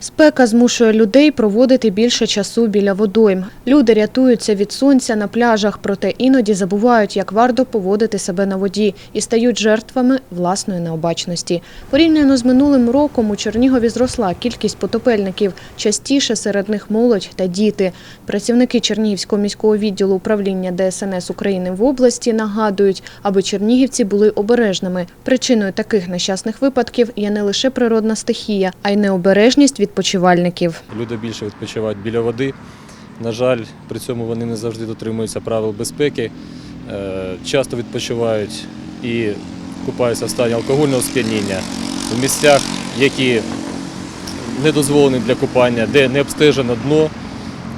Спека змушує людей проводити більше часу біля водойм. Люди рятуються від сонця на пляжах, проте іноді забувають, як варто поводити себе на воді і стають жертвами власної необачності. Порівняно з минулим роком у Чернігові зросла кількість потопельників. Частіше серед них молодь та діти. Працівники Чернігівського міського відділу управління ДСНС України в області нагадують, аби чернігівці були обережними. Причиною таких нещасних випадків є не лише природна стихія, а й необережність відпочивальників. Люди більше відпочивають біля води. На жаль, при цьому вони не завжди дотримуються правил безпеки, е, часто відпочивають і купаються в стані алкогольного сп'яніння в місцях, які не дозволені для купання, де не обстежено дно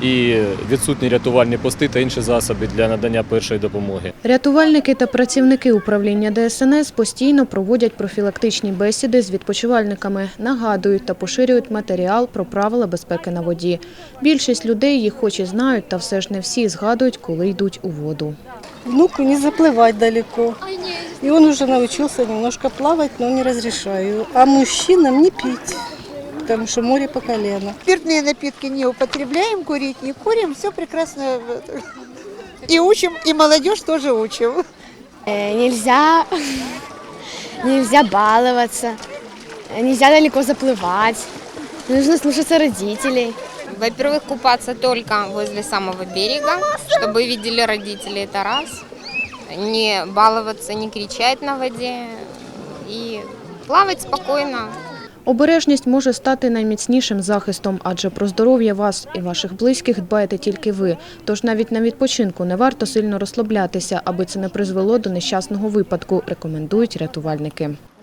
і відсутні рятувальні пости та інші засоби для надання першої допомоги. Рятувальники та працівники управління ДСНС постійно проводять профілактичні бесіди з відпочивальниками, нагадують та поширюють матеріал про правила безпеки на воді. Більшість людей їх хоч і знають, та все ж не всі згадують, коли йдуть у воду. Внуку не заплывать далеко. И он уже научился немножко плавать, но не разрешаю. А мужчинам не пить, потому что море по колено. Спиртные напитки не употребляем, курить не курим, все прекрасно. И учим, и молодежь тоже учим. Э, Нельзя, нельзя баловаться, нельзя далеко заплывать. Нужно слушаться родителей. Во-первых, купаться только возле самого берега, чтобы видели родители, это раз. Не баловаться, не кричать на воде и плавать спокойно. Обережність може стати найміцнішим захистом, адже про здоров'я вас і ваших близьких дбаєте тільки ви. Тож навіть на відпочинку не варто сильно розслаблятися, аби це не призвело до нещасного випадку, рекомендують рятувальники.